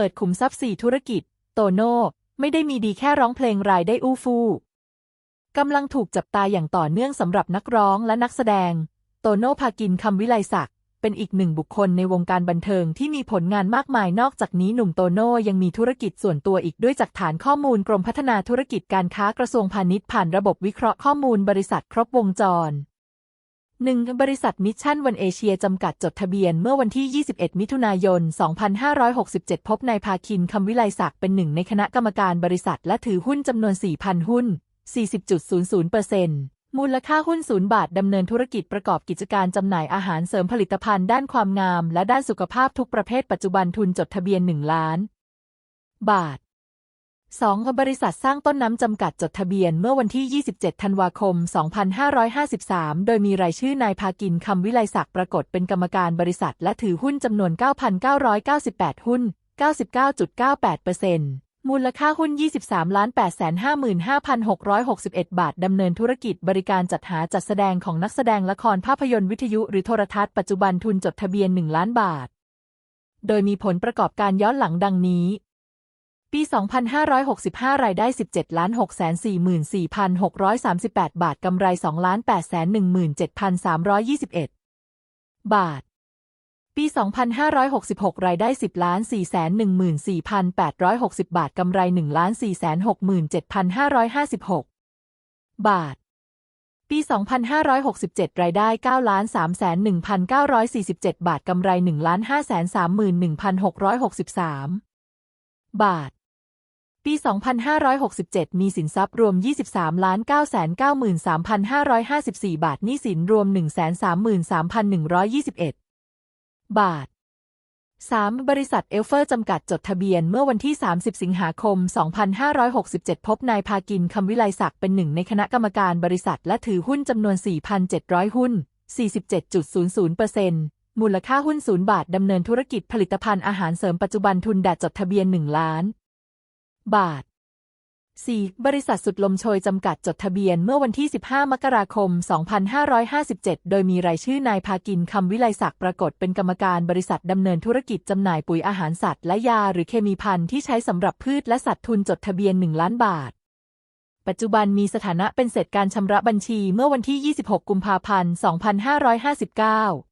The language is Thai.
เปิดขุมทรัพย์สี่ธุรกิจ โตโน่ไม่ได้มีดีแค่ร้องเพลงรายได้อู้ฟู่กำลังถูกจับตาอย่างต่อเนื่องสำหรับนักร้องและนักแสดง โตโน่พากินคำวิไลศักดิ์เป็นอีกหนึ่งบุคคลในวงการบันเทิงที่มีผลงานมากมายนอกจากนี้หนุ่มโตโน่ยังมีธุรกิจส่วนตัวอีกด้วยจากฐานข้อมูลกรมพัฒนาธุรกิจการค้ากระทรวงพาณิชย์ผ่านระบบวิเคราะห์ข้อมูลบริษัทครบวงจร 1. บริษัทมิชชั่นวันเอเชียจำกัดจดทะเบียนเมื่อวันที่ 21 มิถุนายน 2567 พบนายพาคินคำวิไลศักดิ์เป็นหนึ่งในคณะกรรมการบริษัทและถือหุ้นจำนวน 4,000 หุ้น 40.00%มูลค่าหุ้นศูนย์บาท ดำเนินธุรกิจประกอบกิจการจำหน่ายอาหารเสริมผลิตภัณฑ์ด้านความงาม และด้านสุขภาพทุกประเภทปัจจุบันทุนจดทะเบียน 1 ล้าน บาท 2. บริษัทสร้างต้นน้ำจำกัดจดทะเบียนเมื่อวันที่ 27 ธันวาคม 2553 โดยมีรายชื่อนายพากินคำวิไลศักดิ์ปรากฏเป็นกรรมการบริษัทและถือหุ้นจำนวน 9,998 หุ้น 99.98%มูลค่าหุ้น 23 855,661 บาท ดำเนินธุรกิจบริการจัดหาจัดแสดงของนักแสดงละครภาพยนตร์วิทยุหรือโทรทัศน์ปัจจุบันทุนจดทะเบียน 1 ล้านบาท โดยมีผลประกอบการย้อนหลังดังนี้ ปี 2565 รายได้ 17 644,638 บาท กำไร2 817,321 บาท ปี 2566 รายได้ 10 414,860 บาท กำไร1 467,556 บาท ปี 2567 รายได้9 301,947 บาท กำไร1 531,663บาท ปี 2567 มีสินทรัพย์รวม 23 993,554 บาท หนี้สินรวม 133,121 บาท 3. บริษัทเอลเฟอร์จำกัดจดทะเบียนเมื่อวันที่ 30 สิงหาคม 2567 พบนายพากินคำวิไลศักดิ์เป็นหนึ่งในคณะกรรมการบริษัทและถือหุ้นจำนวน 4,700 หุ้น 47.00%มูลค่าหุ้นศูนย์บาท ดำเนินธุรกิจผลิตภัณฑ์อาหารเสริมปัจจุบันทุนดัดจดทะเบียน 1 ล้าน บาท 4. บริษัทสุดลมโชยจำกัดจดทะเบียนเมื่อวันที่ 15 มกราคม 2557 โดยมีรายชื่อนายพากินคำวิไลศักดิ์ปรากฏเป็นกรรมการบริษัทดำเนินธุรกิจจำหน่ายปุ๋ยอาหารสัตว์และยาหรือเคมีภัณฑ์ที่ใช้สำหรับพืชและสัตว์ทุนจดทะเบียน 1 ล้านบาท ปัจจุบันมีสถานะเป็นเสร็จการชำระบัญชีเมื่อวันที่ 26 กุมภาพันธ์ 2559